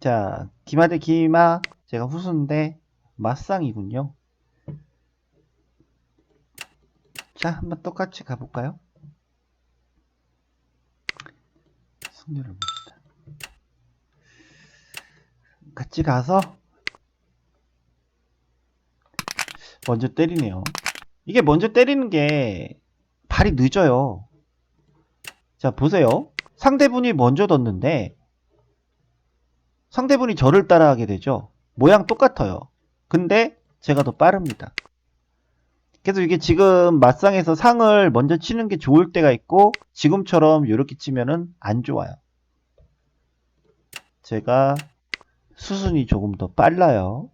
자, 기마 대 기마. 제가 후수인데, 맞상이군요. 자, 한번 똑같이 가볼까요? 승률을 봅시다. 같이 가서, 먼저 때리네요. 이게 먼저 때리는 게, 발이 늦어요. 자, 보세요. 상대분이 먼저 뒀는데, 상대분이 저를 따라하게 되죠. 모양 똑같아요. 근데 제가 더 빠릅니다. 그래서 이게 지금 맞상에서 상을 먼저 치는 게 좋을 때가 있고 지금처럼 이렇게 치면은 안 좋아요. 제가 수순이 조금 더 빨라요.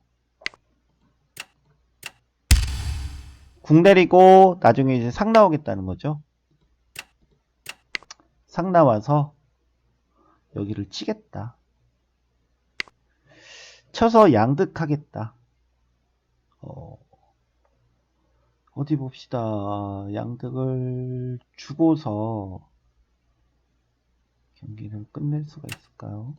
궁 내리고 나중에 이제 상 나오겠다는 거죠. 상 나와서 여기를 치겠다. 쳐서 양득하겠다. 어, 어디 봅시다. 양득을 주고서 경기를 끝낼 수가 있을까요?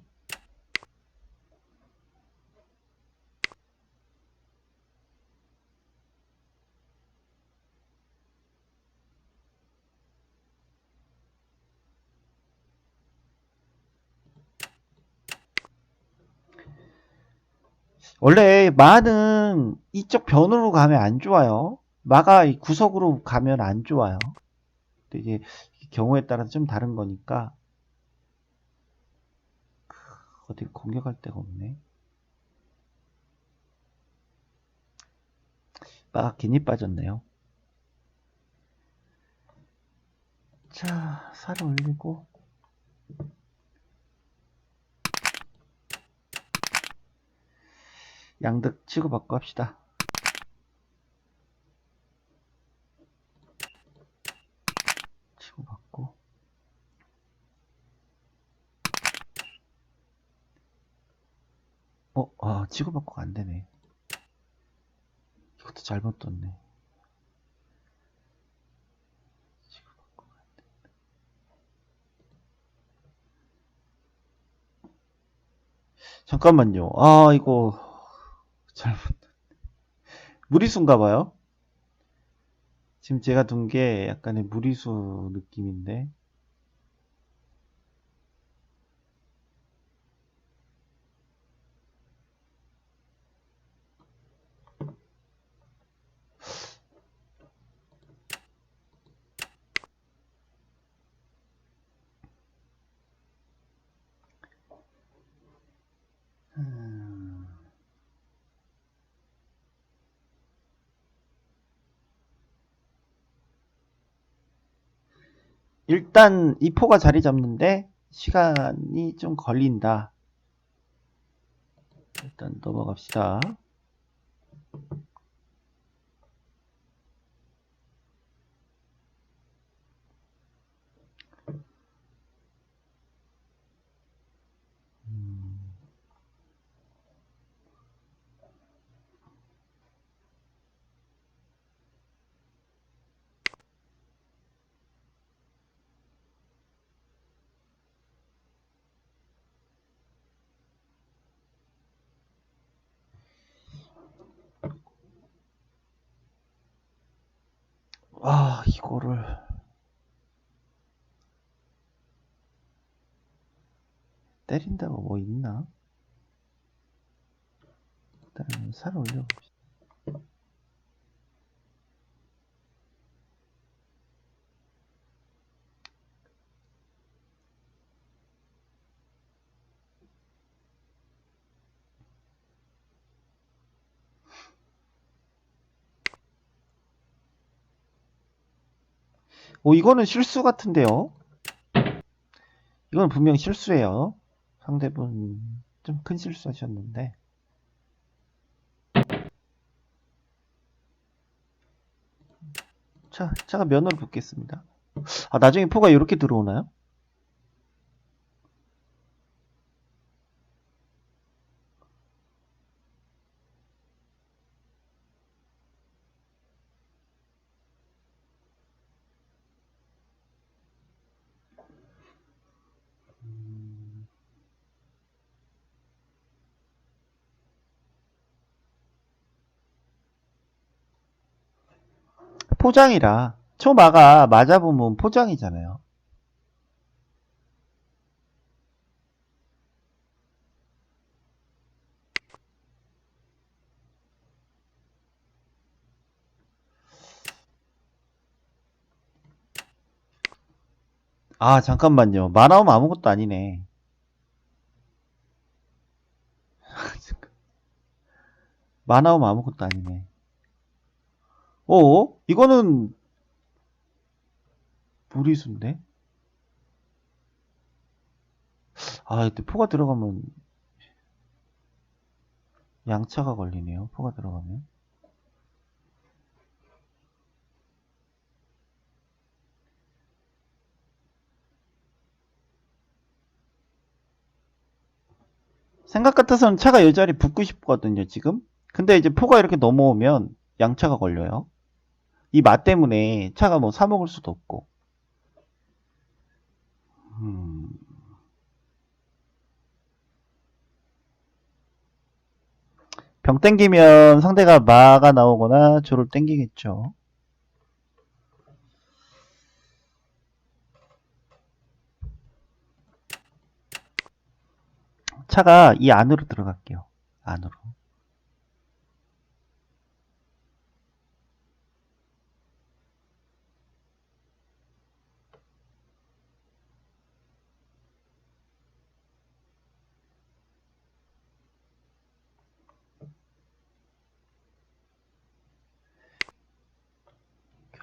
원래 마는 이쪽 변으로 가면 안 좋아요. 마가 이 구석으로 가면 안 좋아요. 이게 경우에 따라서 좀 다른 거니까 크, 어디 공격할 데가 없네. 마가 괜히 빠졌네요. 자, 살을 올리고 양득 치고받고 합시다. 치고받고 어, 아, 치고받고가 안 되네. 이것도 잘못 된다. 잠깐만요. 아, 이거 잘못 무리수인가 봐요. 지금 제가 둔 게 약간의 무리수 느낌인데 일단 이 포가 자리 잡는데 시간이 좀 걸린다. 일단 넘어갑시다. 음. 아, 이거를 때린다고 뭐 있나? 일단 살 올려봅시다. 오, 이거는 실수 같은데요? 이건 분명 실수예요. 상대분 좀 큰 실수 하셨는데. 자, 제가 면허를 붙겠습니다. 아, 나중에 포가 이렇게 들어오나요? 포장이라 초마가 맞아보면 포장이잖아요. 아, 잠깐만요. 만화음 아무것도 아니네. 만화음 아무것도 아니네. 어? 이거는 무리수인데? 아, 이때 포가 들어가면 양차가 걸리네요. 포가 들어가면. 생각 같아서는 차가 이 자리 붙고 싶거든요, 지금. 근데 이제 포가 이렇게 넘어오면 양차가 걸려요. 이 맛 때문에 차가 뭐 사 먹을 수도 없고. 음. 병 땡기면 상대가 마가 나오거나 조를 땡기겠죠. 차가 이 안으로 들어갈게요. 안으로.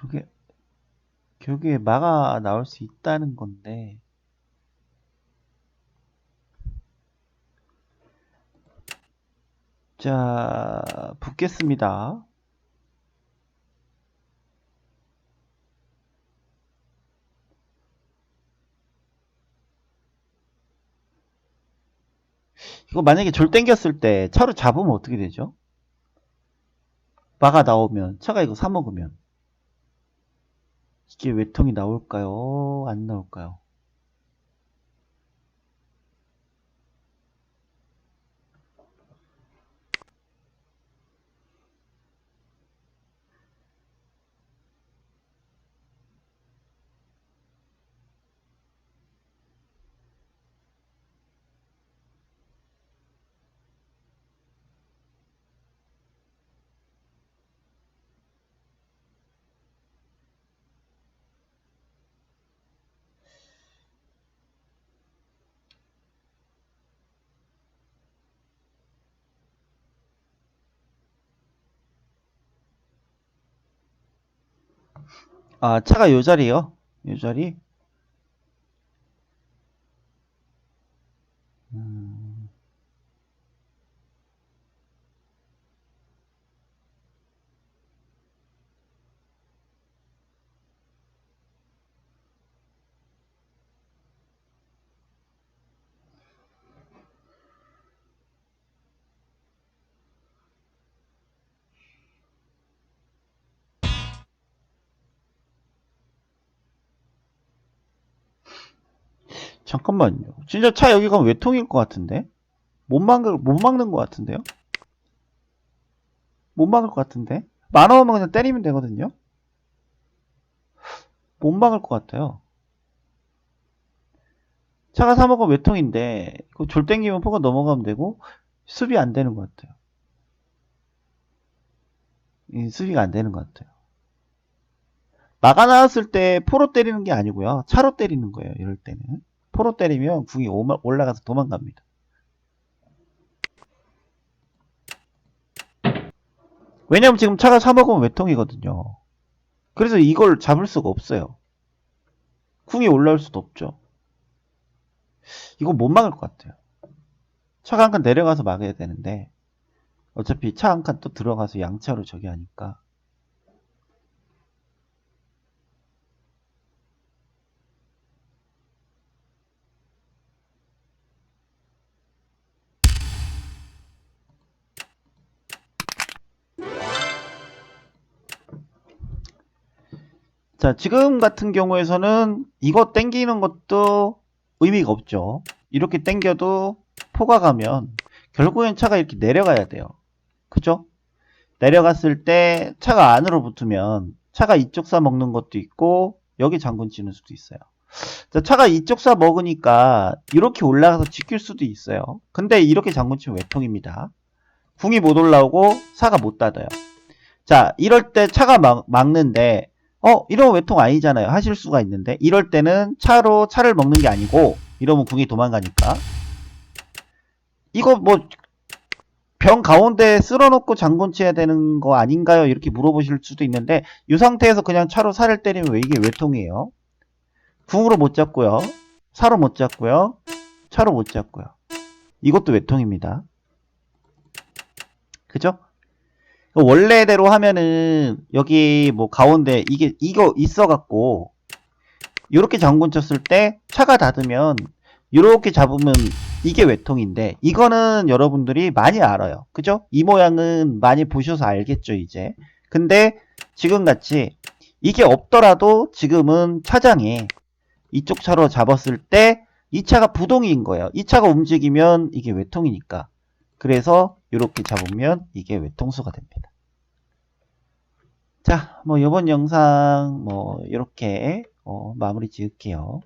결국에, 결국에 마가 나올 수 있다는 건데, 자, 붙겠습니다. 이거 만약에 졸 땡겼을 때 차로 잡으면 어떻게 되죠? 마가 나오면 차가 이거 사 먹으면 이게 외통이 나올까요? 안 나올까요? 아, 차가 요 자리요? 요 자리? 음, 잠깐만요. 진짜 차 여기 가면 외통일 것 같은데? 못 막는, 못 막는 것 같은데요? 못 막을 것 같은데? 만화 오면 그냥 때리면 되거든요? 못 막을 것 같아요. 차가 사먹은 외통인데, 그졸 땡기면 포가 넘어가면 되고, 수비 안 되는 것 같아요. 이 수비가 안 되는 것 같아요. 나왔을 때 포로 때리는 게 아니고요. 차로 때리는 거예요. 이럴 때는. 포로 때리면 궁이 올라가서 도망갑니다. 왜냐면 지금 차가 사먹으면 외통이거든요. 그래서 이걸 잡을 수가 없어요. 궁이 올라올 수도 없죠. 이거 못 막을 것 같아요. 차가 한 칸 내려가서 막아야 되는데 어차피 차 한 칸 또 들어가서 양차로 저기 하니까 자, 지금 같은 경우에서는 이거 땡기는 것도 의미가 없죠. 이렇게 땡겨도 포가 가면 결국엔 차가 이렇게 내려가야 돼요. 그죠? 내려갔을 때 차가 안으로 붙으면 차가 이쪽 사 먹는 것도 있고 여기 장군 치는 수도 있어요. 자, 차가 이쪽 사 먹으니까 이렇게 올라가서 지킬 수도 있어요. 근데 이렇게 장군 치면 외통입니다. 궁이 못 올라오고 사가 못 닫아요. 자, 이럴 때 차가 막, 막는데 어, 이러면 외통 아니잖아요. 하실 수가 있는데 이럴 때는 차로 차를 먹는 게 아니고 이러면 궁이 도망가니까 이거 뭐 병 가운데 쓸어놓고 장군 쳐야 되는 거 아닌가요? 이렇게 물어보실 수도 있는데 이 상태에서 그냥 차로 살을 때리면 왜 이게 외통이에요? 궁으로 못 잡고요. 사로 못 잡고요. 차로 못 잡고요. 이것도 외통입니다. 그죠? 원래대로 하면은 여기 뭐 가운데 이게 이거 있어갖고 이렇게 장군 쳤을 때 차가 닫으면 이렇게 잡으면 이게 외통인데 이거는 여러분들이 많이 알아요. 그죠? 이 모양은 많이 보셔서 알겠죠, 이제. 근데 지금 같이 이게 없더라도 지금은 차장에 이쪽 차로 잡았을 때 이 차가 부동인 거예요. 이 차가 움직이면 이게 외통이니까. 그래서 이렇게 잡으면 이게 외통수가 됩니다. 자, 뭐 이번 영상 뭐 이렇게 어, 마무리 지을게요.